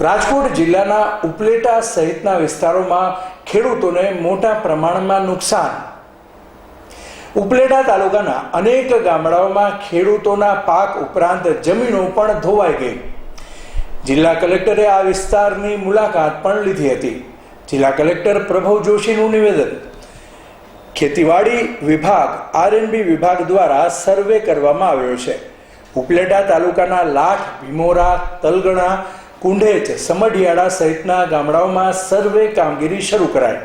રાજકોટ જિલ્લાના ઉપલેટા સહિતના વિસ્તારોમાં ખેડૂતોને મોટા પ્રમાણમાં નુકસાન. ઉપલેટા તાલુકાના અનેક ગામડાઓમાં ખેડૂતોના પાક ઉપરાંત જમીનો પણ ધોવાઈ ગઈ. જિલ્લા કલેક્ટરે આ વિસ્તારની મુલાકાત પણ લીધી હતી. જિલ્લા કલેક્ટર પ્રભવ જોશીનું નિવેદન. ખેતીવાડી વિભાગ, આરએનબી વિભાગ દ્વારા સર્વે કરવામાં આવ્યો છે. ઉપલેટા તાલુકાના લાઠ ભીમોરા, તલગણા કુંઢેજ સમઢિયાળા સહિતના ગામડાઓમાં સર્વે કામગીરી શરૂ કરાઈ.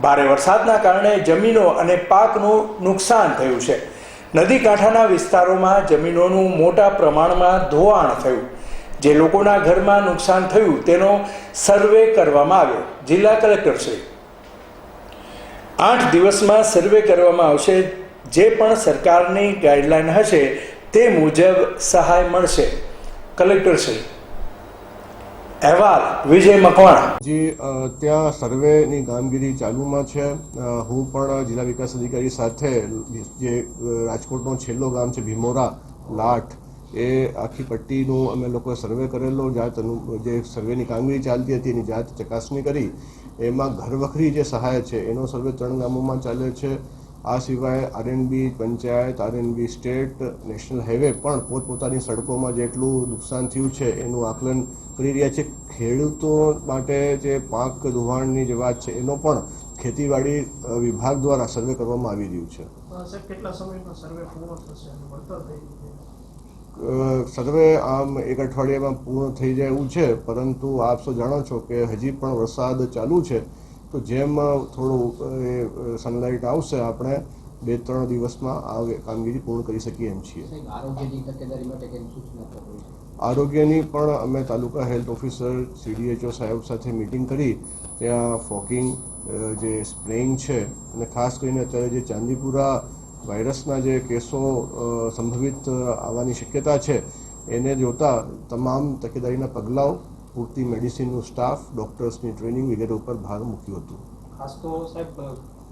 ભારે વરસાદના કારણે જમીનો અને પાકનું નુકસાન થયું છે. નદી કાંઠાના વિસ્તારોમાં જમીનોનું મોટા પ્રમાણમાં ધોવાણ થયું. જે લોકોના ઘરમાં નુકસાન થયું તેનો સર્વે કરવામાં આવ્યો. જિલ્લા કલેક્ટર શ્રી. આઠ દિવસમાં સર્વે કરવામાં આવશે. જે પણ સરકારની ગાઈડલાઈન હશે તે મુજબ સહાય મળશે. કલેક્ટર શ્રી. અહેવાલ વિજય મકવાણા જે ત્યાં સર્વેની કામગીરી ચાલુમાં છે. હું પણ જિલ્લા વિકાસ અધિકારી સાથે જે રાજકોટનો છેલ્લો ગામ છે ભીમોરા લાઠ એ આખી પટ્ટીનું અમે લોકોએ સર્વે કરેલો. જાત જે સર્વેની કામગીરી ચાલતી હતી, એની જાત ચકાસણી કરી. એમાં ઘરવખરી જે સહાય છે, એનો સર્વે ત્રણ ગામોમાં ચાલે છે. આ સિવાય RNB panchayat RNB state, national highway પણ પોતપોતાની સડકોમાં જેટલું નુકસાન થયું છે, એનું આકલન કરી રહ્યા છે. ખેડૂતો માટે જે પાક ધોવાણની જે વાત છે એનો પણ ખેતીવાડી વિભાગ દ્વારા સર્વે કરવામાં આવી રહ્યું છે. કેટલા સમયમાં સર્વે પૂર્ણ થશે આમ એક અઠવાડિયામાં પૂર્ણ થઈ જાય એવું છે પરંતુ આપ સૌ જાણો છો કે હજી પણ વરસાદ ચાલુ છે. તો જેમ થોડું સનલાઇટ આવશે આપણે બે ત્રણ દિવસમાં આ કામગીરી પૂર્ણ કરી શકીએ એમ છીએ. આરોગ્યની પણ અમે તાલુકા હેલ્થ ઓફિસર સીડીએચઓ સાહેબ સાથે મિટિંગ કરી. ત્યાં ફોકિંગ જે સ્પ્રેઇંગ છે અને ખાસ કરીને અત્યારે જે ચાંદીપુરા વાયરસના જે કેસો સંભવિત આવવાની શક્યતા છે એને જોતા તમામ તકેદારીના પગલાઓ પૂરતી મેડિસિનનું સ્ટાફ ડૉક્ટર્સની ટ્રેનિંગ વગેરે ઉપર ભાર મૂક્યું હતું. ખાસ તો સાહેબ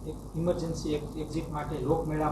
એક ઇમરજન્સી એક્ઝિટ માટે લોકમેળા